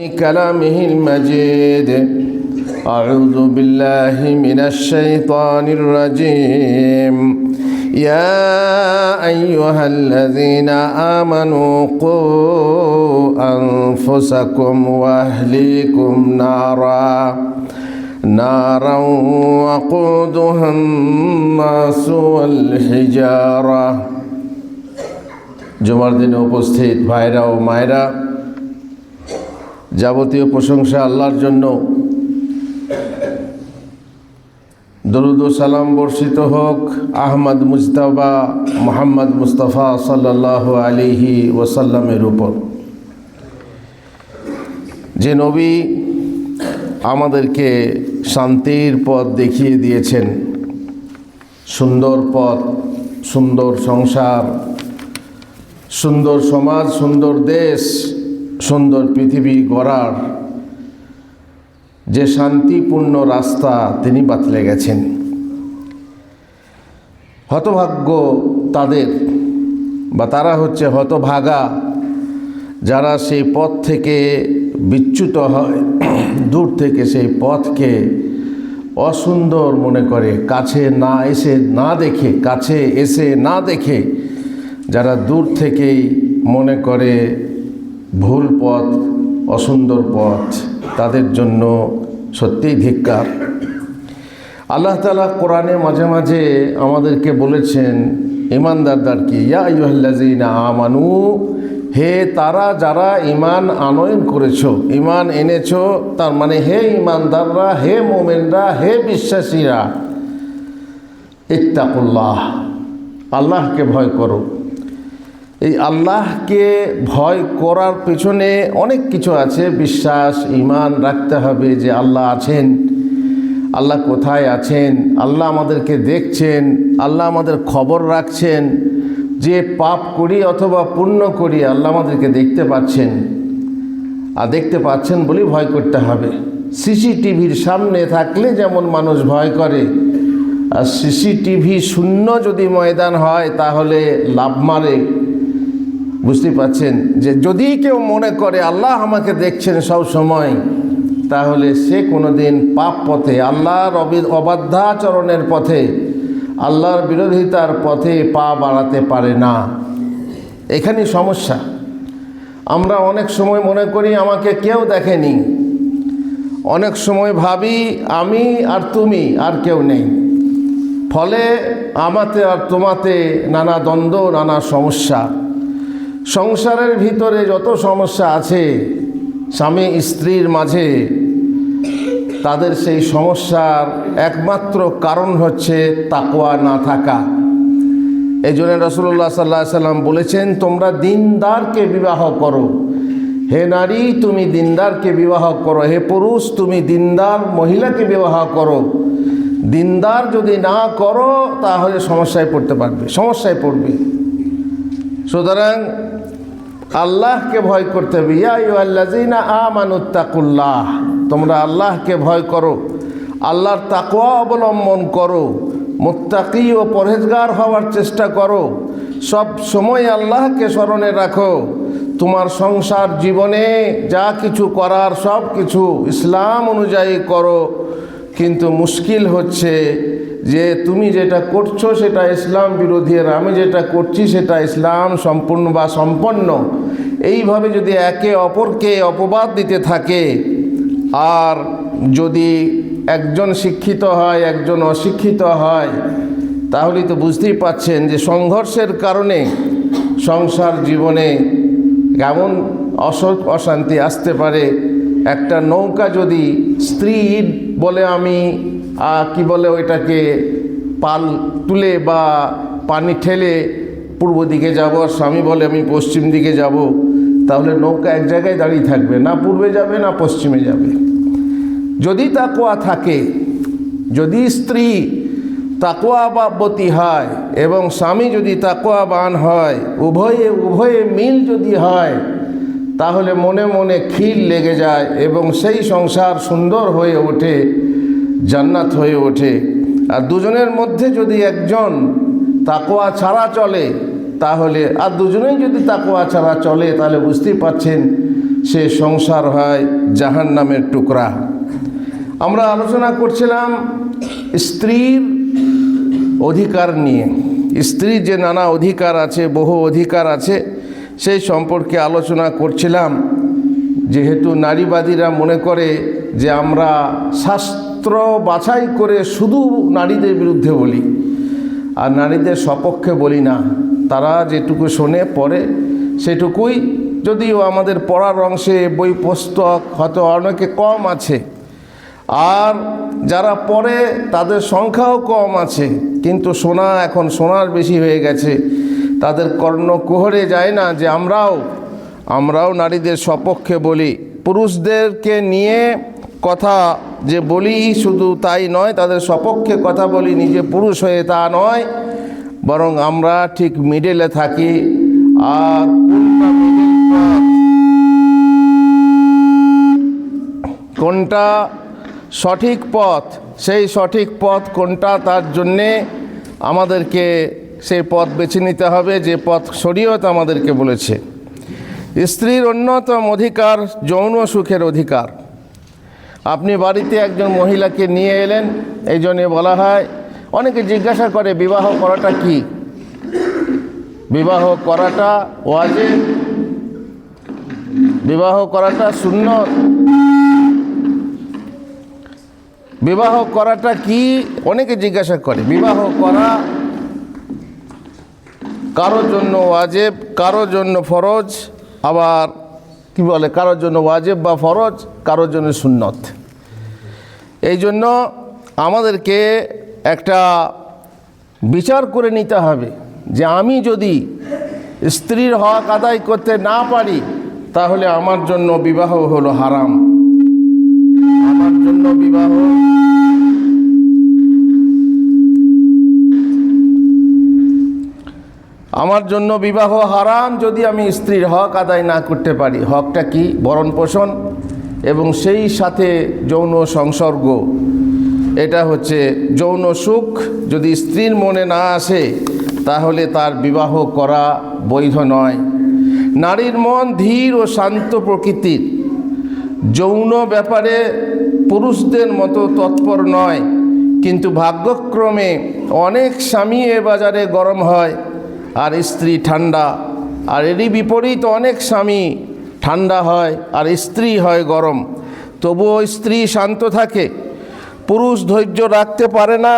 كلامه المجيد أعوذ بالله من الشيطان الرجيم يا أيها الذين آمنوا قوا أنفسكم وأهليكم نارا نارا وقودها الناس والحجارة জুমার দিনে উপস্থিত ভাইরা ও মায়েরা যাবতীয় প্রশংসা আল্লাহর জন্য। দরুদ সালাম বর্ষিত হোক আহমদ মুস্তাফা মোহাম্মদ মুস্তফা সাল্লাহ আলিহি ওসাল্লামের উপর। যে নবী আমাদেরকে শান্তির পথ দেখিয়ে দিয়েছেন, সুন্দর পথ, সুন্দর সংসার, সুন্দর সমাজ, সুন্দর দেশ সুন্দর পৃথিবী গড়ার যে শান্তিপূর্ণ রাস্তা তিনি বাতলে গেছেন। হতভাগ্য তাদের বা তারা হচ্ছে হতভাগা যারা সেই পথ থেকে বিচ্যুত হয়, দূর থেকে সেই পথকে অসুন্দর মনে করে, কাছে না এসে না দেখে, কাছে এসে না দেখে যারা দূর থেকেই মনে করে ভুল পথ, অসুন্দর পথ, তাদের জন্য সত্যিই ধিক্কার। আল্লাহ তালা কোরআনে মাঝে মাঝে আমাদেরকে বলেছেন ইমানদারদারকে ইয়া ইহল্লাজিনা আমানু, হে তারা যারা ইমান আনয়ন করেছ ইমান এনেছো, তার মানে হে ইমানদাররা হে মোমেনরা, হে বিশ্বাসীরা, ইত্তাকুল্লাহ, আল্লাহকে ভয় করো। এই আল্লাহকে ভয় করার পেছনে অনেক কিছু আছে। বিশ্বাস ইমান রাখতে হবে যে আল্লাহ আছেন, আল্লাহ কোথায় আছেন, আল্লাহ আমাদেরকে দেখছেন, আল্লাহ আমাদের খবর রাখছেন, যে পাপ করি অথবা পুণ্য করি আল্লাহ আমাদেরকে দেখতে পাচ্ছেন। আর দেখতে পাচ্ছেন বলেই ভয় করতে হবে। সিসিটিভির সামনে থাকলে যেমন মানুষ ভয় করে, আর সিসিটিভি শূন্য যদি ময়দান হয় তাহলে লাভ মারে বুঝতে পাচ্ছেন যে যদি কেউ মনে করে আল্লাহ আমাকে দেখছেন সব সময়, তাহলে সে কোনো দিন পাপ পথে, আল্লাহর অবাধ্যাচরণের পথে, আল্লাহর বিরোধিতার পথে পা বাড়াতে পারে না। এখানে সমস্যা। আমরা অনেক সময় মনে করি আমাকে কেউ দেখেনি। অনেক সময় ভাবি আমি আর তুমি আর কেউ নেই। ফলে আমাতে আর তোমাতে নানা দ্বন্দ্ব, নানা সমস্যা। সংসারের ভিতরে যত সমস্যা আছে, স্বামী স্ত্রীর মাঝে, তাদের সেই সমস্যার একমাত্র কারণ হচ্ছে তাকোয়া না থাকা। এই জন্য রসুল্লাহ সাল্লাহ সাল্লাম বলেছেন, তোমরা দিনদারকে বিবাহ করো। হে নারী, তুমি দিনদারকে বিবাহ করো। হে পুরুষ, তুমি দিনদার মহিলাকে বিবাহ করো। দিনদার যদি না করো, তাহলে সমস্যায় পড়তে পারবে, সমস্যায় পড়বে। সুতরাং আল্লাহকে ভয় করতে হবে। ইয়াইল্লাজিনা আমানুত্তাকুল্লাহ তোমরা আল্লাহকে ভয় করো। আল্লাহর তাকুয়া অবলম্বন করো। মুত্তাকি ও পরহেজগার হওয়ার চেষ্টা করো। সব সময় আল্লাহকে স্মরণে রাখো। তোমার সংসার জীবনে যা কিছু করার সব কিছু ইসলাম অনুযায়ী করো। কিন্তু মুশকিল হচ্ছে যে তুমি যেটা করছ সেটা ইসলাম বিরোধী আর আমি যেটা করছি সেটা ইসলাম সম্পূর্ণ বা সম্পন্ন। এইভাবে যদি একে অপরকে অপবাদ দিতে থাকে, আর যদি একজন শিক্ষিত হয়, একজন অশিক্ষিত হয়, তাহলে তো বুঝতেই পাচ্ছেন যে সংঘর্ষের কারণে সংসার জীবনে কেমন অস অশান্তি আসতে পারে। একটা নৌকা যদি স্ত্রী বলে আমি কি বলে ওইটাকে, পাল তুলে বা পানি ঠেলে পূর্ব দিকে যাব, আর স্বামী বলে আমি পশ্চিম দিকে যাব, তাহলে নৌকা এক জায়গায় দাঁড়িয়ে থাকবে, না পূর্বে যাবে, না পশ্চিমে যাবে। যদি তাকোয়া থাকে, যদি স্ত্রী তাকোয়াবতী হয় এবং স্বামী যদি তাকোয়াবান হয়, উভয়ে উভয়ে মিল যদি হয়, তাহলে মনে মনে খিল লেগে যায় এবং সেই সংসার সুন্দর হয়ে ওঠে। জান্নাত হয়ে ওঠে। আর দুজনের মধ্যে যদি একজন তাকোয়া ছাড়া চলে, তাহলে আর দুজনেই যদি তাকোয়া ছাড়া চলে, তাহলে বুঝতেই পাচ্ছেন সে সংসার হয় জাহান নামের টুকরা। আমরা আলোচনা করছিলাম স্ত্রীর অধিকার নিয়ে। স্ত্রীর যে নানা অধিকার আছে, বহু অধিকার আছে, সেই সম্পর্কে আলোচনা করছিলাম। যেহেতু নারীবাদীরা মনে করে যে আমরা শাস্ত্র বাছাই করে শুধু নারীদের বিরুদ্ধে বলি। আর নারীদের সপক্ষে বলি না। তারা যেটুকু শোনে, পড়ে, সেটুকুই। যদিও আমাদের পড়ার অংশে বই, পুস্তক হয়তো অনেকে কম আছে। আর যারা পড়ে, তাদের সংখ্যাও কম আছে। কিন্তু সোনা এখন সোনার বেশি হয়ে গেছে। তাদের কর্ণ কুহরে যায় না যে আমরাও আমরাও নারীদের সপক্ষে বলি। পুরুষদেরকে নিয়ে কথা যে বলি শুধু তাই নয়, তাদের সপক্ষে কথা বলি নিজে পুরুষ হয়ে তা নয়, বরং আমরা ঠিক মিডলে থাকি আর কোনটা কোনটা সঠিক পথ, সেই সঠিক পথ কোনটা তার জন্যে আমাদেরকে সেই পথ বেছে নিতে হবে, যে পথ শরীয়ত আমাদেরকে বলেছে। স্ত্রীর অন্যতম অধিকার যৌন সুখের অধিকার। আপনি বাড়িতে একজন মহিলাকে নিয়ে এলেন, এই জন্যে বলা হয়, অনেকে জিজ্ঞাসা করে, বিবাহ করাটা কি? বিবাহ করাটা ওয়াজে বিবাহ করাটা শূন্য বিবাহ করাটা কি? অনেকে জিজ্ঞাসা করে, বিবাহ করা কারোর জন্য ওয়াজেব কারোর জন্য ফরজ, আবার কি বলে, কারোর জন্য ওয়াজেব বা ফরজ, কারোর জন্য সুন্নত। এই জন্য আমাদেরকে একটা বিচার করে নিতে হবে যে আমি যদি স্ত্রীর হক আদায় করতে না পারি, তাহলে আমার জন্য বিবাহ হলো হারাম। আমার জন্য বিবাহ আমার জন্য বিবাহ হারাম যদি আমি স্ত্রীর হক আদায় না করতে পারি। হকটা কি? ভরণ পোষণ এবং সেই সাথে যৌন সংসর্গ। এটা হচ্ছে যৌন সুখ। যদি স্ত্রীর মনে না আসে, তাহলে তার বিবাহ করা বৈধ নয়। নারীর মন ধীর ও শান্ত প্রকৃতির। যৌন ব্যাপারে পুরুষদের মতো তৎপর নয়। কিন্তু ভাগ্যক্রমে অনেক স্বামী এ বাজারে গরম হয়। আর স্ত্রী ঠান্ডা। আর এরই বিপরীত অনেক স্বামী ঠান্ডা হয়, আর স্ত্রী হয় গরম। তবুও স্ত্রী শান্ত থাকে। পুরুষ ধৈর্য রাখতে পারে না,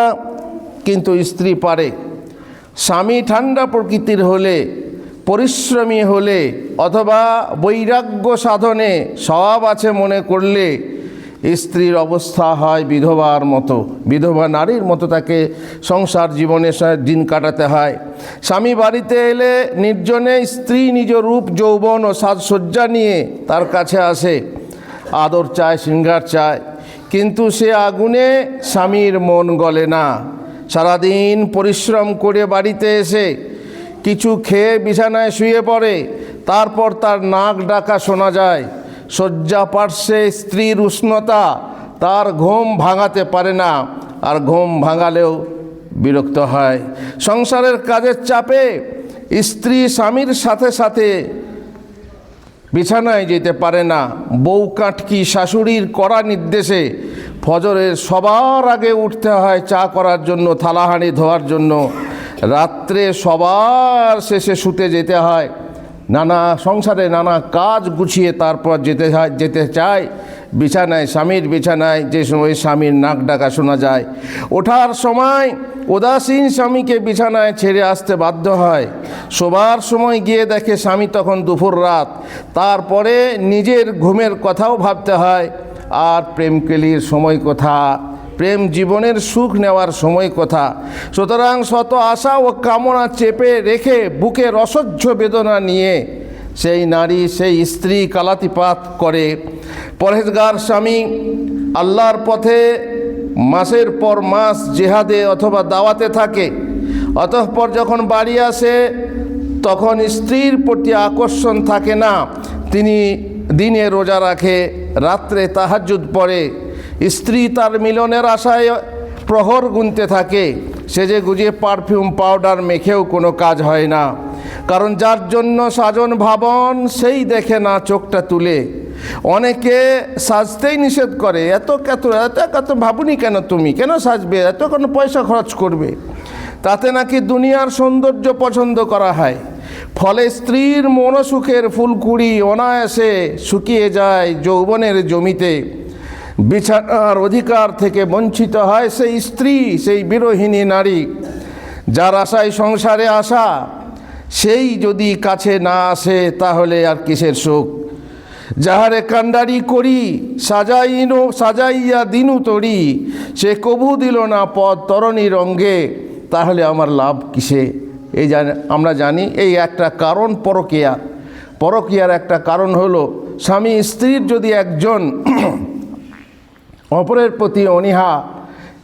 কিন্তু স্ত্রী পারে। স্বামী ঠান্ডা প্রকৃতির হলে, পরিশ্রমী হলে, অথবা বৈরাগ্য সাধনে স্বভাব আছে মনে করলে স্ত্রীর অবস্থা হয় বিধবার মতো। বিধবা নারীর মতো তাকে সংসার জীবনে দিন কাটাতে হয়। স্বামী বাড়িতে এলে নির্জনে স্ত্রী নিজ রূপ, যৌবন ও সাজসজ্জা নিয়ে তার কাছে আসে। আদর চায়, শৃঙ্গার চায়। কিন্তু সে আগুনে স্বামীর মন গলে না। সারাদিন পরিশ্রম করে বাড়িতে এসে কিছু খেয়ে বিছানায় শুয়ে পড়ে। তারপর তার নাক ডাকা শোনা যায়। শয্যা পার্শ্বে স্ত্রীর উষ্ণতা, তার ঘুম ভাঙাতে পারে না, আর ঘুম ভাঙালেও বিরক্ত হয়। সংসারের কাজের চাপে স্ত্রী স্বামীর সাথে সাথে বিছানায় যেতে পারে না। বউ কাটকি শাশুড়ির কড়া নির্দেশে ফজরের সবার আগে উঠতে হয় চা করার জন্য থালাহাঁড়ি ধোয়ার জন্য। রাত্রে সবার শেষে শুতে যেতে হয়। নানা সংসারে নানা কাজ গুছিয়ে তারপর যেতে যেতে চায়। বিছানায় স্বামীর বিছানায় যে সময় স্বামীর নাক ডাকা শোনা যায়। ওঠার সময় উদাসীন স্বামীকে বিছানায় ছেড়ে আসতে বাধ্য হয়। শোবার সময় গিয়ে দেখে স্বামী তখন দুপুর রাত। তারপরে নিজের ঘুমের কথাও ভাবতে হয়। আর প্রেমকেলির সময় কথা? প্রেম জীবনের সুখ নেওয়ার সময় কথা। সুতরাং শত আশা ও কামনা চেপে রেখে বুকের অসহ্য বেদনা নিয়ে সেই নারী, সেই স্ত্রী কালাতিপাত করে। পরহেজগার স্বামী, আল্লাহর পথে মাসের পর মাস জেহাদে অথবা দাওয়াতে থাকে। অতঃপর যখন বাড়ি আসে, তখন স্ত্রীর প্রতি আকর্ষণ থাকে না। তিনি দিনে রোজা রাখে, রাত্রে তাহাজ্জুদ পড়ে। স্ত্রী তার মিলনের আশায় প্রহর গুনতে থাকে। সেজে গুজে পারফিউম পাউডার মেখেও কোনো কাজ হয় না। কারণ যার জন্য সাজন ভাবন, সেই দেখে না চোখটা তুলে। অনেকে সাজতেই নিষেধ করে, এত কত এত কত ভাবুনি কেন তুমি? কেন সাজবে? এত কেন পয়সা খরচ করবে? তাতে নাকি দুনিয়ার সৌন্দর্য পছন্দ করা হয়। ফলে স্ত্রীর মনসুখের ফুলকুড়ি অনায়াসে শুকিয়ে যায় যৌবনের জমিতে। বিছানার অধিকার থেকে বঞ্চিত হয় সেই স্ত্রী, সেই বিরোহিণী নারী। যার আশায় সংসারে আসা, সেই যদি কাছে না আসে তাহলে আর কিসের সুখ? যাহারে কান্ডারি করি, সাজাইনো, সাজাইয়া দিনু তরি, সে কবু দিল না পদ তরণী রঙ্গে, তাহলে আমার লাভ কিসে? এই জানি, আমরা জানি এই একটা কারণ পরকিয়া। পরকিয়ার একটা কারণ হলো, স্বামী স্ত্রীর যদি একজন অপরের প্রতি অনীহা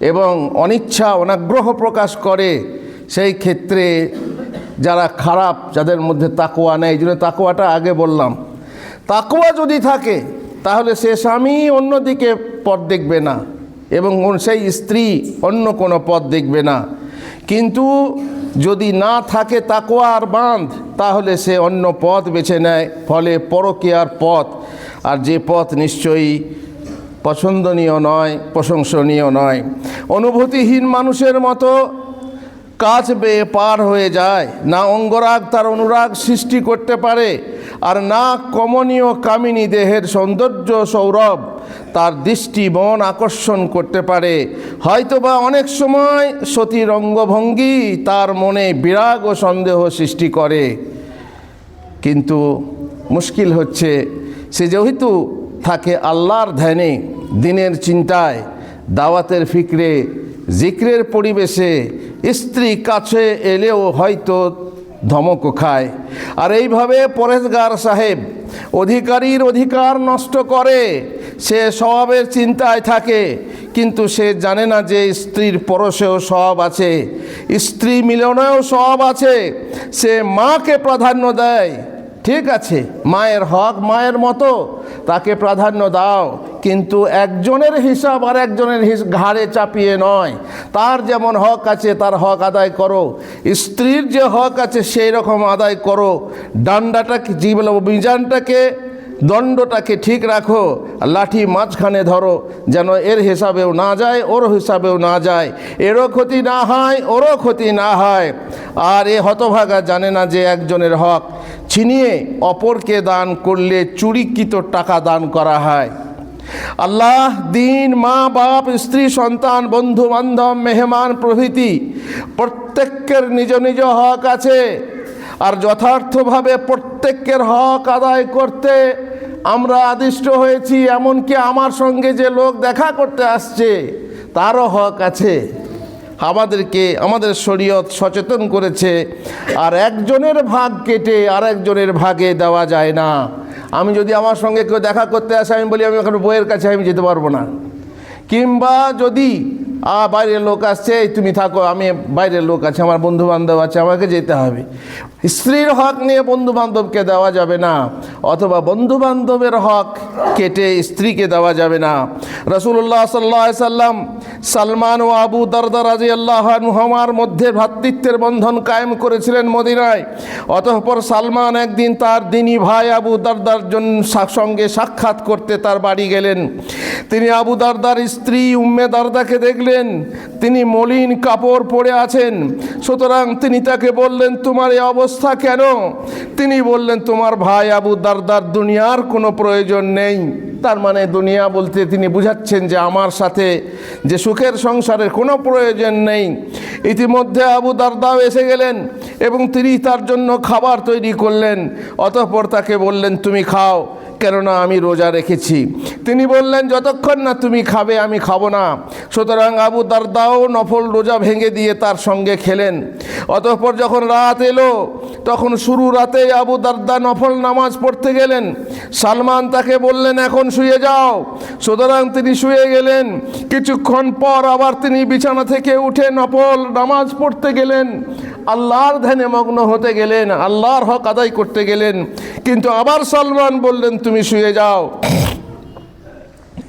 এবং অনিচ্ছা, অনাগ্রহ প্রকাশ করে, সেই ক্ষেত্রে যারা খারাপ, যাদের মধ্যে তাকোয়া এই জন্য তাকোয়াটা আগে বললাম। তাকোয়া যদি থাকে, তাহলে সে স্বামী অন্যদিকে পথ দেখবে না এবং সেই স্ত্রী অন্য কোনো পথ দেখবে না। কিন্তু যদি না থাকে তাকোয়া আর বাঁধ, তাহলে সে অন্য পথ বেছে নেয়, ফলে পরকীয়ার পথ। আর যে পথ নিশ্চয়ই পছন্দনীয় নয়, প্রশংসনীয় নয়। অনুভূতিহীন মানুষের মতো কাজ বেয়ে পার হয়ে যায়। না অঙ্গরাগ তার অনুরাগ সৃষ্টি করতে পারে, আর না কমনীয় কামিনী দেহের সৌন্দর্য সৌরভ তার দৃষ্টি মন আকর্ষণ করতে পারে। হয়তোবা অনেক সময় সতীর অঙ্গভঙ্গি তার মনে বিরাগ ও সন্দেহ সৃষ্টি করে। কিন্তু মুশকিল হচ্ছে, সে যেহেতু থাকে আল্লাহর ধ্যানে, দিনের চিন্তায়, দাওয়াতের ফিকরে, জিক্রের পরিবেশে, স্ত্রী কাছে এলেও হয়তো ধমক খায়। আর এইভাবে পরেশগার সাহেব অধিকারীর অধিকার নষ্ট করে, সে স্বভাবের চিন্তায় থাকে, কিন্তু সে জানে না যে স্ত্রীর পরশেও সব আছে, স্ত্রী মিলনেও সব আছে, সে মাকে প্রাধান্য দেয়। ঠিক আছে, মায়ের হক, মায়ের মতো তাকে প্রাধান্য দাও। কিন্তু একজনের হিসাব আর একজনের ঘাড়ে চাপিয়ে নয়। তার যেমন হক আছে, তার হক আদায় করো। স্ত্রীর যে হক আছে, সেই রকম আদায় করো। ডান্ডাটাকে জীবন মিজানটাকে দণ্ডটাকে ঠিক রাখো, লাঠি মাঝখানে ধরো, যেন এর হিসাবেও না যায়, ওর হিসাবেও না যায়। এরও ক্ষতি না হয়, ওরও ক্ষতি না হয়। আর এ হতভাগা জানে না যে একজনের হক। ছিনিয়ে অপরকে দান করলে চুরিকৃত টাকা দান করা হয়। আল্লাহ, দিন, মা, বাপ, স্ত্রী, সন্তান, বন্ধু, বান্ধব, মেহমান, প্রভৃতি, প্রত্যেকের নিজ নিজ হক আছে। আর যথার্থভাবে প্রত্যেকের হক আদায় করতে আমরা আদিষ্ট হয়েছি, এমনকি আমার সঙ্গে যে লোক দেখা করতে আসছে, তারও হক আছে। আমাদেরকে, আমাদের শরীয়ত সচেতন করেছে, আর একজনের ভাগ কেটে আর একজনের ভাগে দেওয়া যায় না। আমি যদি আমার সঙ্গে কেউ দেখা করতে আসে, আমি বলি, আমি এখন বইয়ের কাছে, আমি যেতে পারব না। কিংবা যদি আ বাইরের লোক আসছে, এই তুমি থাকো, আমি বাইরের লোক আছে, আমার বন্ধু বান্ধব আছে, আমাকে যেতে হবে। স্ত্রীর হক নিয়ে বন্ধু বান্ধবকে দেওয়া যাবে না, অথবা বন্ধু বান্ধবের হক কেটে স্ত্রীকে দেওয়া যাবে না। রসুল্লাহ সাল্লাহ সাল্লাম সালমান ও আবু দারদা রাজি আল্লাহ মধ্যে ভ্রাতৃত্বের বন্ধন কায়েম করেছিলেন মদিনায়। অতঃপর সালমান একদিন তার দিনী ভাই আবু দারদার জন্য সঙ্গে সাক্ষাৎ করতে তার বাড়ি গেলেন। তিনি আবু দরদার স্ত্রী উম্মে দরদাকে দেখলেন তিনি মলিন কাপড় পরে আছেন। সুতরাং তিনি তাকে বললেন, তোমার এই অবস্থা কেন? তিনি বললেন, তোমার ভাই আবু দারদার দুনিয়ার কোনো প্রয়োজন নেই। তার মানে দুনিয়া বলতে তিনি বুঝাচ্ছেন যে আমার সাথে যে সুখের সংসারের কোনো প্রয়োজন নেই। ইতিমধ্যে আবু দারদাও এসে গেলেন এবং তিনি তার জন্য খাবার তৈরি করলেন। অতঃপর তাকে বললেন, তুমি খাও। কেননা আমি রোজা রেখেছি। তিনি বললেন, যতক্ষণ না তুমি খাবে, আমি খাব না। সুতরাং আবু দারদাও নফল রোজা ভেঙে দিয়ে তার সঙ্গে খেলেন। অতঃপর যখন রাত এলো, তখন শুরু রাতেই আবু দারদা নফল নামাজ পড়তে গেলেন। সালমান তাকে বললেন, এখন শুয়ে যাও। সুতরাং তিনি শুয়ে গেলেন। কিছুক্ষণ পর আবার তিনি বিছানা থেকে উঠে নফল নামাজ পড়তে গেলেন। আল্লাহর ধ্যানে মগ্ন হতে গেলেন, আল্লাহর হক আদায় করতে গেলেন। কিন্তু আবার সালমান বললেন, তুমি শুয়ে যাও।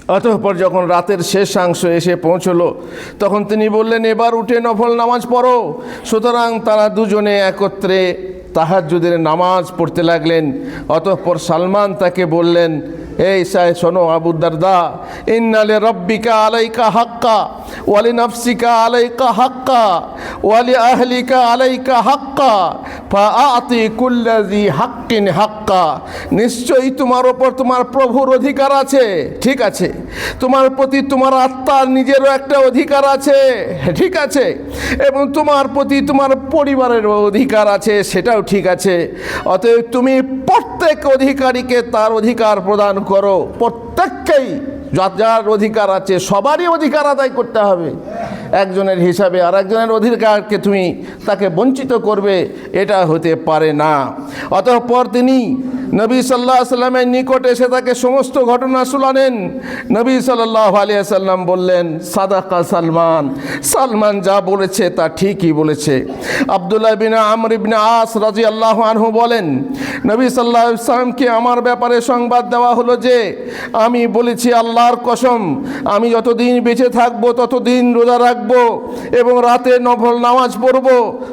অতঃপর যখন রাতের শেষাংশ এসে পৌঁছলো, তখন তিনি বললেন, এবার উঠে নফল নামাজ পড়ো। সুতরাং তারা দুজনে একত্রে তাহাজুদের নামাজ পড়তে লাগলেন। অতঃপর সালমান তাকে বললেন এই সাই, শোনো আবু দারদা, ইন্নালে রব্বিকা আলাইকা হাক্কা, ওয়ালি নফসিকা আলাইকা হাক্কা, ওয়ালি আহলিকা আলাইকা হাক্কা, ফাআতি কুল্লাজি হাক্কিন হাক্কা। নিশ্চয়ই তোমার ওপর তোমার প্রভুর অধিকার আছে। ঠিক আছে। তোমার প্রতি তোমার আত্মার নিজেরও একটা অধিকার আছে। ঠিক আছে। এবং তোমার প্রতি তোমার পরিবারেরও অধিকার আছে, সেটাও ঠিক আছে। অতএব তুমি প্রত্যেক অধিকারীকে তার অধিকার প্রদান করো। প্রত্যেককেই যার যার অধিকার আছে, সবারই অধিকার আদায় করতে হবে। একজনের হিসাবে আর একজনের অধিকারকে তুমি তাকে বঞ্চিত করবে, এটা হতে পারে না। অতঃপর তিনি নবী সাল্লাহ সাল্লামের নিকট এসে তাকে সমস্ত ঘটনা শোনালেন। নবী সাল্লাহ আলিয়া সাল্লাম বললেন, সাদাকা সালমান। সালমান যা বলেছে তা ঠিকই বলেছে। আবদুল্লাহ বিন আমর ইবনে আস রাজি আল্লাহ আনহু বলেন, নবী সাল্লাহ সাল্লামকে আমার ব্যাপারে সংবাদ দেওয়া হলো যে, আমি বলেছি আল্লাহর কসম, আমি যতদিন বেঁচে থাকব ততদিন রোজা রাখব এবং রাতে নফল নামাজ পড়ব।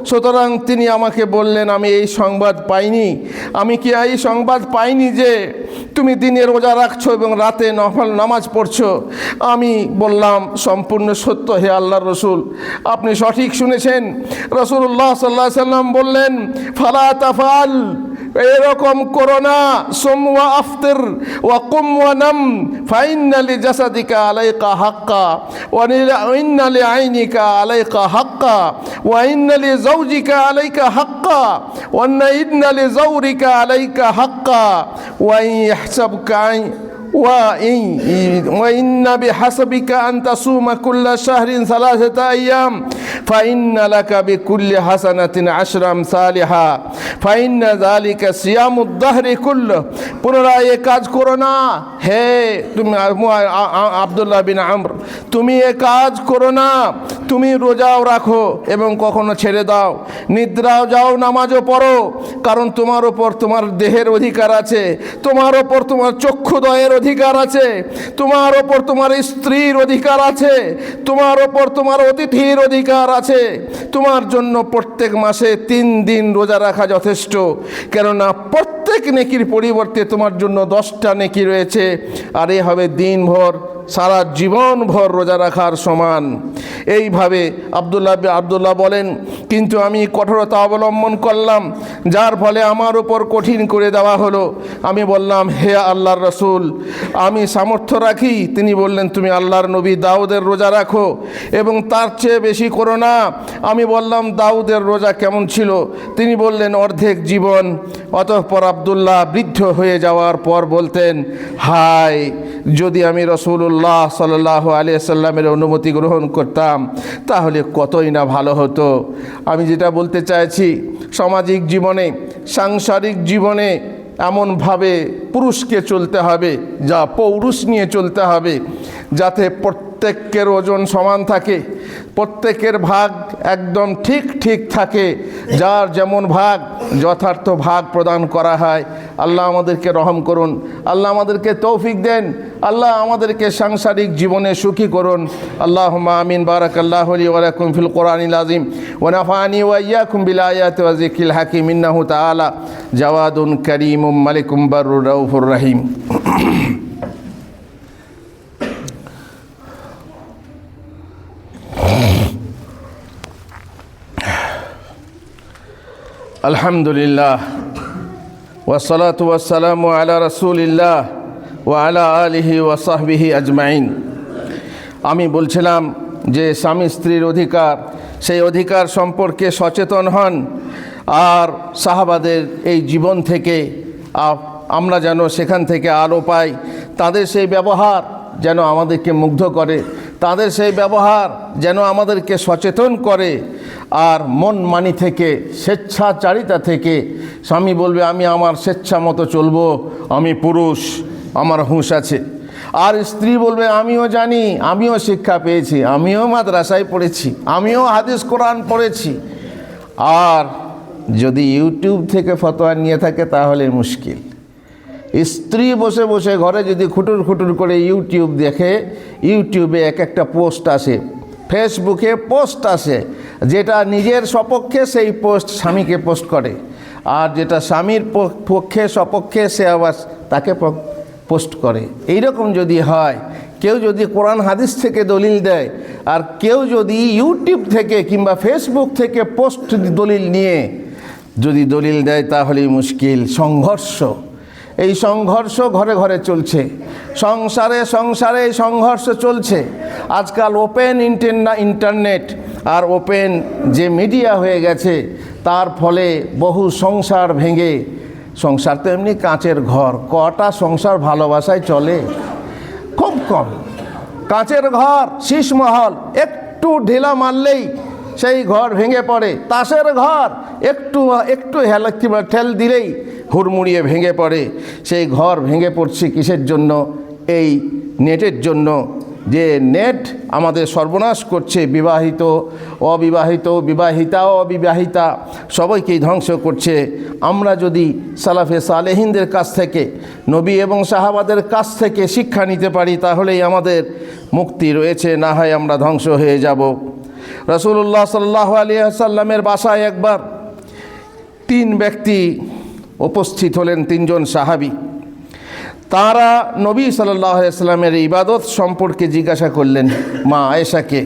সুতরাং তিনি আমাকে বললেন, আমি এই সংবাদ পাইনি। আমি কি এই সংবাদ পাইনি যে তুমি দিনে রোজা রাখছো এবং রাতে নফল নামাজ পড়ছো? আমি বললাম, সম্পূর্ণ সত্য হে আল্লাহর রসুল। আপনি সঠিক শুনেছেন। রসুল্লাহ সাল্লাহ সাল্লাম বললেন, ফালা তাফাল। এরকম করো না। সোম ওয়া আফতির ওয়া কুম ওয়া নাম। ফাইনালি জাসাদিকা আলাইকা হাক্কা। ওয়া ইন্নালি আইনিকা আলাইকা হাক্কা। ওয়া ইন্নালি জাওজিকা আলাইকা হাক্কা। ওয়া ইন্নালি জাওরিকা আলাইকা হাক্কা। ওয়া ইয়াহসাবকা আই- وإن وإن بحسبك أن تصوم كل شهر ثلاثة أيام فإن لك بكل حسنة عشر أمثالها فإن ذلك صيام الدهر كله পুনরায় এ কাজ করো না হে তুমি আবদুল্লাহ বিন আমর তুমি এ কাজ করো না তুমি রোজাও রাখো এবং কখনো ছেড়ে দাও নিদ্রাও যাও নামাজও পড়ো কারণ তোমার ওপর তোমার দেহের অধিকার আছে তোমার ওপর তোমার চক্ষুদয়ের অধিকার আছে, তোমার ওপর তোমার স্ত্রীর অধিকার আছে, তোমার ওপর তোমার অতিথির অধিকার আছে। তোমার জন্য প্রত্যেক মাসে তিন দিন রোজা রাখা যথেষ্ট। কেননা প্রত্যেক নেকির পরিবর্তে তোমার জন্য দশটা নেকি রয়েছে, আর এ হবে দিনভর, সারা জীবন ভর রোজা রাখার সমান। এইভাবে আবদুল্লাহ আবদুল্লাহ বলেন, কিন্তু আমি কঠোরতা অবলম্বন করলাম, যার ফলে আমার উপর কঠিন করে দেওয়া হলো। আমি বললাম, হে আল্লাহর রসুল, আমি সামর্থ্য রাখি। তিনি বললেন, তুমি আল্লাহর নবী দাউদের রোজা রাখো এবং তার চেয়ে বেশি করো না। আমি বললাম, দাউদের রোজা কেমন ছিল? তিনি বললেন, অর্ধেক জীবন, অতঃপর আবদুল্লাহ বৃদ্ধ হয়ে যাওয়ার পর বলতেন, হাই, যদি আমি রসুল্লাহ সাল্লাহ আলিয়া সাল্লামের অনুমতি গ্রহণ করতাম, তাহলে কতই না ভালো হতো? আমি যেটা বলতে চাইছি, সামাজিক জীবনে, সাংসারিক জীবনে এমনভাবে পুরুষকে চলতে হবে, যা পৌরুষ নিয়ে চলতে হবে, যাতে প্রত্যেকের ওজন সমান থাকে। প্রত্যেকের ভাগ একদম ঠিক ঠিক থাকে। যার যেমন ভাগ, যথার্থ ভাগ প্রদান করা হয়। আল্লাহ আমাদেরকে রহম করুন। আল্লাহ আমাদেরকে তৌফিক দেন। আল্লাহ আমাদেরকে সাংসারিক জীবনে সুখী করুন। আল্লাহ আমিন। বারাক আল্লাহ ফিল কোরআনিল আজিম ওনাফানি ওয়াইয়াকুম বিল আয়াত হাকিম। ইন্নাহু তাআলা জাওয়াদুন করিম মালিকুম বারুর রহিম। আলহামদুলিল্লাহ। ওয়াসালাত ওয়াসালাম আলা রসুলিল্লাহ ও আলা আলিহি ওয়াসাহবিহি আজমাইন। আমি বলছিলাম যে স্বামী স্ত্রীর অধিকার, সেই অধিকার সম্পর্কে সচেতন হন আর সাহাবাদের এই জীবন থেকে আমরা যেন সেখান থেকে আলো পাই, তাদের সেই ব্যবহার যেন আমাদেরকে মুগ্ধ করে, তাদের সেই ব্যবহার যেন আমাদেরকে সচেতন করে আর মন মানি থেকে, স্বেচ্ছাচারিতা থেকে, স্বামী বলবে, আমি আমার স্বেচ্ছা মতো চলবো, আমি পুরুষ, আমার হুঁশ আছে। আর স্ত্রী বলবে, আমিও জানি, আমিও শিক্ষা পেয়েছি, আমিও মাদ্রাসায় পড়েছি, আমিও হাদিস কোরআন পড়েছি। আর যদি ইউটিউব থেকে ফতোয়া নিয়ে থাকে, তাহলে মুশকিল। স্ত্রী বসে বসে ঘরে যদি খুটুর খুটুর করে ইউটিউব দেখে, ইউটিউবে এক একটা পোস্ট আসে, ফেসবুকে পোস্ট আসে যেটা নিজের সপক্ষে সেই পোস্ট স্বামীকে পোস্ট করে। আর যেটা স্বামীর পক্ষে সপক্ষে সে আবার তাকে পোস্ট করে। এই রকম যদি হয়, কেউ যদি কোরআন হাদিস থেকে দলিল দেয়, আর কেউ যদি ইউটিউব থেকে কিংবা ফেসবুক থেকে পোস্ট দলিল নিয়ে যদি দলিল দেয়, তাহলেই মুশকিল, সংঘর্ষ। এই সংঘর্ষ ঘরে ঘরে চলছে। সংসারে সংসারে এই সংঘর্ষ চলছে। আজকাল ওপেন ইন্টারনা, ইন্টারনেট আর ওপেন যে মিডিয়া হয়ে গেছে, তার ফলে বহু সংসার ভেঙে, সংসার তো এমনি কাঁচের ঘর, কটা সংসার ভালোবাসায় চলে? খুব কম। কাঁচের ঘর, শীষমহল, একটু ঢিলা মারলেই সেই ঘর ভেঙে পড়ে। তাসের ঘর, একটু একটু হেলা ঠেল দিলেই হুড়মুড়িয়ে ভেঙে পড়ে। সেই ঘর ভেঙে পড়ছে কিসের জন্য? এই নেটের জন্য। যে নেট আমাদের সর্বনাশ করছে, বিবাহিত, অবিবাহিত, বিবাহিতা, অবিবাহিতা, সবাইকেই ধ্বংস করছে। আমরা যদি সালাফে সালেহিনদের কাছ থেকে, নবী এবং সাহাবাদের কাছ থেকে শিক্ষা নিতে পারি, তাহলেই আমাদের মুক্তি রয়েছে, না হয় আমরা ধ্বংস হয়ে যাব। রসুল্লাহ সাল্লাহ আলী সাল্লামের বাসায় একবার তিন ব্যক্তি উপস্থিত হলেন তিনজন সাহাবি। তারা নবী সাল্লামের ইবাদত সম্পর্কে জিজ্ঞাসা করলেন, মা আয়েশাকে,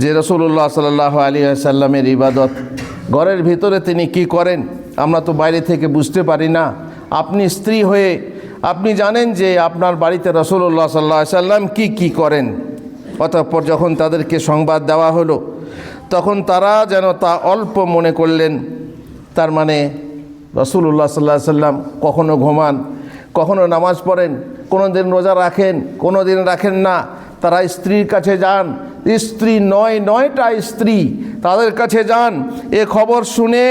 যে রসুল্লাহ সাল্লাহ আলী সাল্লামের ইবাদত, ঘরের ভিতরে তিনি কি করেন? আমরা তো বাইরে থেকে বুঝতে পারি না। আপনি স্ত্রী হয়ে, আপনি জানেন যে আপনার বাড়িতে রসুল্লাহ সাল্লাহ সাল্লাম কি কি করেন? অতঃপর যখন তাদেরকে সংবাদ দেওয়া হলো, তখন তারা যেন তা অল্প মনে করলেন। তার মানে রসুল্লাহ সাল্লাহ সাল্লাম কখনো ঘুমান, কখনো নামাজ পড়েন কোনো দিন রোজা রাখেন কোনো দিন রাখেন না। তারা স্ত্রীর কাছে যান, স্ত্রী নয়, নয়টা স্ত্রী তাদের কাছে যান। এ খবর শুনে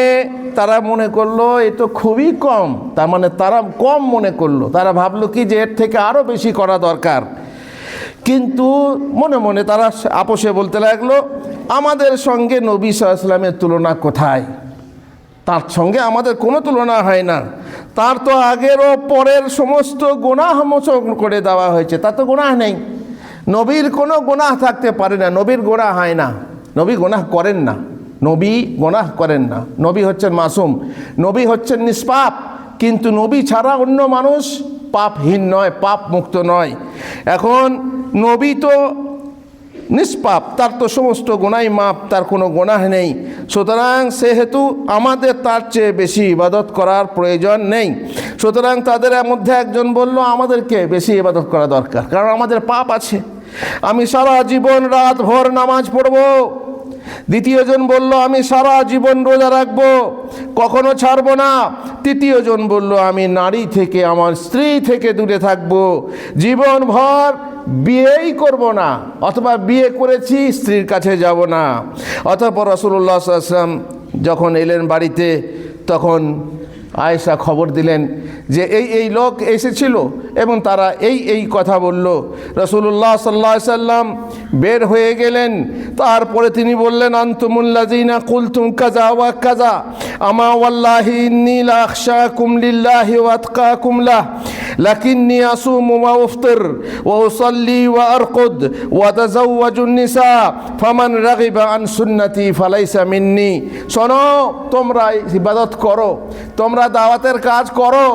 তারা মনে করল, এ তো খুবই কম। তার মানে তারা কম মনে করল। তারা ভাবলো কি যে এর থেকে আরও বেশি করা দরকার। কিন্তু মনে মনে তারা আপোষে বলতে লাগল, আমাদের সঙ্গে নবী সাল্লামের তুলনা কোথায়? তার সঙ্গে আমাদের কোনো তুলনা হয় না। তার তো আগের ও পরের সমস্ত গুনাহ মোচন করে দেওয়া হয়েছে। তার তো গুনাহ নেই। নবীর কোনো গুনাহ থাকতে পারে না। নবীর গোনাহ হয় না। নবী গুনাহ করেন না। নবী গোনাহ করেন না। নবী হচ্ছেন মাসুম। নবী হচ্ছেন নিষ্পাপ। কিন্তু নবী ছাড়া অন্য মানুষ পাপহীন নয় পাপ মুক্ত নয়। এখন নবী তো নিষ্পাপ, তার তো সমস্ত গোনাই মাপ, তার কোনো গোনাহ নেই। সুতরাং সেহেতু আমাদের তার চেয়ে বেশি ইবাদত করার প্রয়োজন নেই। সুতরাং তাদের মধ্যে একজন বলল, আমাদেরকে বেশি ইবাদত করা দরকার, কারণ আমাদের পাপ আছে। আমি সারা জীবন রাত ভোর নামাজ পড়ব। দ্বিতীয়জন বলল, আমি সারা জীবন রোজা রাখব, কখনো ছাড়বো না। তৃতীয়জন বলল, আমি নারী থেকে, আমার স্ত্রী থেকে দূরে থাকব। জীবনভর বিয়েই করব না, অথবা বিয়ে করেছি, স্ত্রীর কাছে যাব না। অতঃপর রসুল্লাহ আসলাম যখন এলেন বাড়িতে, তখন আয়েশা খবর দিলেন যে এই এই লোক এসেছিল এবং তারা এই এই কথা বলল। রসুল্লাহ সাল্লা সাল্লাম বের হয়ে গেলেন, তারপরে তিনি বললেন আন্তমুল্লাজিনা কুলতুম কাজা ওয়া কাজা আমা ওয়াল্লাহি নীল আকশা কুমলিল্লাহি ওয়াতকা কুমলাহ لكني أصوم وأفطر وأصلي وأرقد وأتزوج النساء فمن رغب عن سنتي فليس مني শোনো তোমরা ইবাদত করো তোমরা দাওয়াতের কাজ করো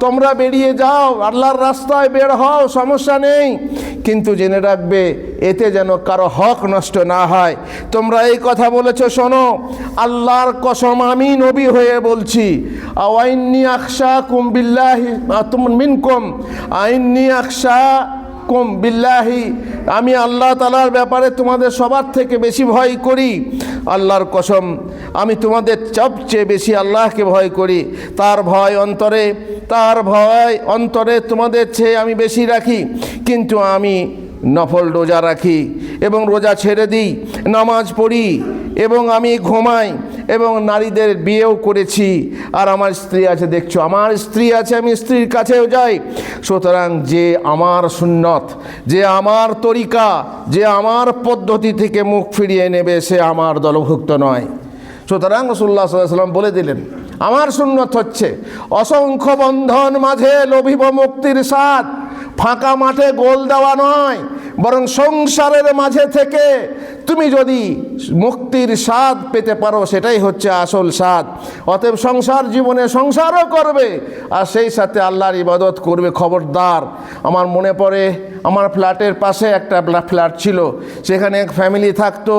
তোমরা বেরিয়ে যাও আল্লাহর রাস্তায় বের হও সমস্যা নেই কিন্তু জেনে রাখবে, এতে যেন কারও হক নষ্ট না হয়। তোমরা এই কথা বলেছ, শোনো, আল্লাহর কসম আমি নবী হয়ে বলছি। আইন আওয়াইন্নি আকশা কুম্বিল্লাহ আইন আইন্নি আকশা কুম বিল্লাহি, আমি আল্লাহ তালার ব্যাপারে তোমাদের সবার থেকে বেশি ভয় করি। আল্লাহর কসম, আমি তোমাদের সবচেয়ে বেশি আল্লাহকে ভয় করি। তার ভয় অন্তরে, তার ভয় অন্তরে তোমাদের চেয়ে আমি বেশি রাখি। কিন্তু আমি নফল রোজা রাখি এবং রোজা ছেড়ে দিই, নামাজ পড়ি এবং আমি ঘুমাই। এবং নারীদের বিয়েও করেছি। আর আমার স্ত্রী আছে, দেখছ, আমার স্ত্রী আছে, আমি স্ত্রীর কাছেও যাই। সুতরাং যে আমার সুন্নত, যে আমার তরিকা, যে আমার পদ্ধতি থেকে মুখ ফিরিয়ে নেবে, সে আমার দলভুক্ত নয়। সুতরাং রসুল্লাহ সাল্লাম বলে দিলেন, আমার সুন্নত হচ্ছে অসংখ্য বন্ধন মাঝে লোভিব মুক্তির স্বাদ, ফাঁকা মাঠে গোল দেওয়া নয়, বরং সংসারের মাঝে থেকে তুমি যদি মুক্তির স্বাদ পেতে পারো, সেটাই হচ্ছে আসল স্বাদ। অতএব সংসার জীবনে সংসারও করবে, আর সেই সাথে আল্লাহর ইবাদত করবে খবরদার। আমার মনে পড়ে, আমার ফ্ল্যাটের পাশে একটা ফ্ল্যাট ছিল, সেখানে এক ফ্যামিলি থাকতো,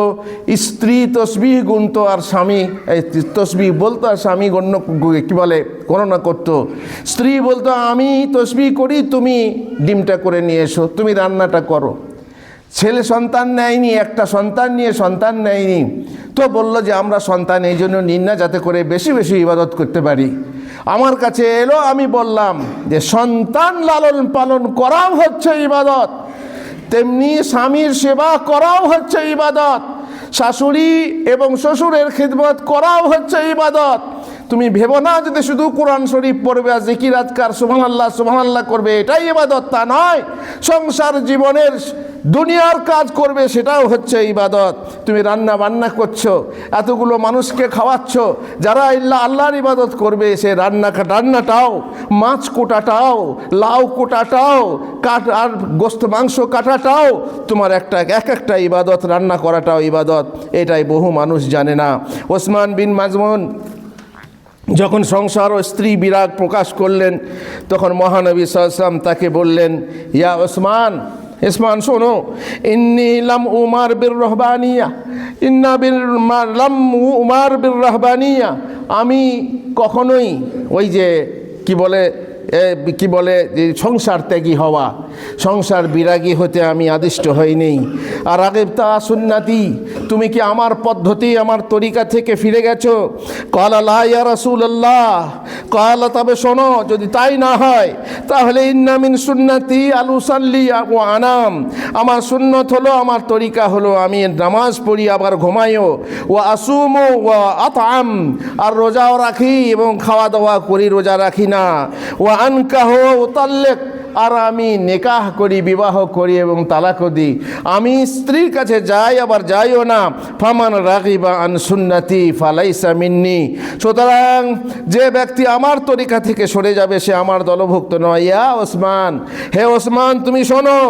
স্ত্রী তসবিহ গুনতো আর স্বামী, এই তসবিহ বলতো আর স্বামী গণ্য কী বলে, গণনা করতো। স্ত্রী বলতো, আমি তসবিহ করি, তুমি ডিমটা করে নিয়ে এসো, তুমি রান্নাটা করো। ছেলে সন্তান নেয়নি, একটা সন্তান নিয়ে সন্তান নেয়নি। তো বলল যে, আমরা সন্তান এই জন্য নিন না, যাতে করে বেশি বেশি ইবাদত করতে পারি। আমার কাছে এলো, আমি বললাম যে, সন্তান লালন পালন করাও হচ্ছে ইবাদত। তেমনি স্বামীর সেবা করাও হচ্ছে ইবাদত। শাশুড়ি এবং শ্বশুরের খিদমত করাও হচ্ছে ইবাদত। তুমি ভেবো না যদি শুধু কোরআন শরীফ পড়বে আর জিকির আজকার সুবহান আল্লাহ সুবহান আল্লাহ করবে, এটাই ইবাদত, তা নয়। সংসার জীবনের দুনিয়ার কাজ করবে, সেটাও হচ্ছে ইবাদত। তুমি রান্না বান্না করছ, এতগুলো মানুষকে খাওয়াচ্ছ, যারা ইল্লা আল্লাহর ইবাদত করবে, সে রান্না রান্নাটাও, মাছ কোটাটাও, লাউ কোটাটাও কাট আর গোস্ত, মাংস কাটাটাও, তোমার একটা এক একটা ইবাদত, রান্না করাটাও ইবাদত। এটাই বহু মানুষ জানে না। ওসমান বিন মাজমুন যখন সংসার ও স্ত্রী বিরাগ প্রকাশ করলেন, তখন মহানবী সাল্লাম তাকে বললেন, ইয়া ওসমান ইসমান শোনো, ইন্নি লাম উমার বীর রহবানিয়া, ইন্না বীর লাম উমার বীর রহবানিয়া, আমি কখনোই ওই যে, কি বলে কি বলে সংসার ত্যাগী হওয়া, সংসার বিরাগী হতে আমি আদিষ্ট হইনি। আর আগে তা সুন্নাতি, তুমি কি আমার পদ্ধতি, আমার তরিকা থেকে ফিরে গেছো? কলা ইয়া রাসূলুল্লাহ, কলা, তবে শোনো, যদি তাই না হয়, তাহলে ইন্নামিন সুন্নাতি আলুসাল্লি ও আনাম। আমার সুন্নত হলো, আমার তরিকা হলো, আমি নামাজ পড়ি, আবার ঘুমাইও। ও আসুমো ও আতাম আর রোজাও রাখি এবং খাওয়া দাওয়া করি, রোজা রাখি না। ও আনকাহ ও তাল্লেক আর আমি নেকাহ করি, বিবাহ করি এবং তালাকও দিই। আমি স্ত্রীর কাছে যাই, আবার যাইও না। ফামান রাগিবা আন সুন্নাতি ফালাইসা মিন্নি। সুতরাং যে ব্যক্তি আমার তরিকা থেকে সরে যাবে, সে আমার দলভুক্ত নয়। ইয়া ওসমান, হে ওসমান, তুমি শোনো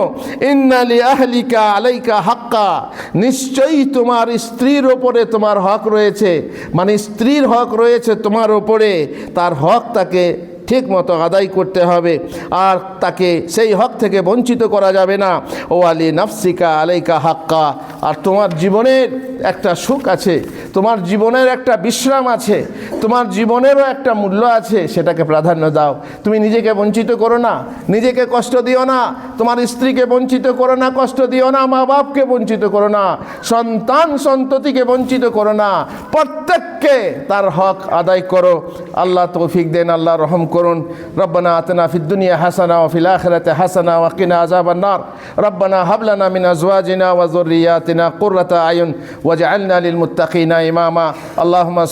ইন্নালি আহলিকা আলাইকা হাক্কা। নিশ্চয়ই তোমার স্ত্রীর ওপরে তোমার হক রয়েছে। মানে স্ত্রীর হক রয়েছে তোমার ওপরে। তার হক তাকে ঠিক মতো আদায় করতে হবে। আর তাকে সেই হক থেকে বঞ্চিত করা যাবে না। ও আলী নাফসিকা আলাইকা হাক্কা। আর তোমার জীবনের একটা সুখ আছে, তোমার জীবনের একটা বিশ্রাম আছে, তোমার জীবনেরও একটা মূল্য আছে, সেটাকে প্রাধান্য দাও। তুমি নিজেকে বঞ্চিত করো না, নিজেকে কষ্ট দিও না, তোমার স্ত্রীকে বঞ্চিত করো না, কষ্ট দিও না মা বাপকে বঞ্চিত করো না, সন্তান সন্ততিকে বঞ্চিত করো না, প্রত্যেককে তার হক আদায় করো। আল্লাহ তৌফিক দেন, আল্লাহ রহম করুন। রব্বানা আতনা ফিদ দুনিয়া হাসানা ওয়া ফিল আখিরাতি হাসানা ওয়া কিনা আযাবান নার। রব্বানা হাব লানা মিন আজওয়াজিনা ওয়া যুররিয়াতিনা কুররাতা আয়ুন। ওয়াজআলনা লিল মুত্তাকিনা ইমামা। আল্লাহুম্মা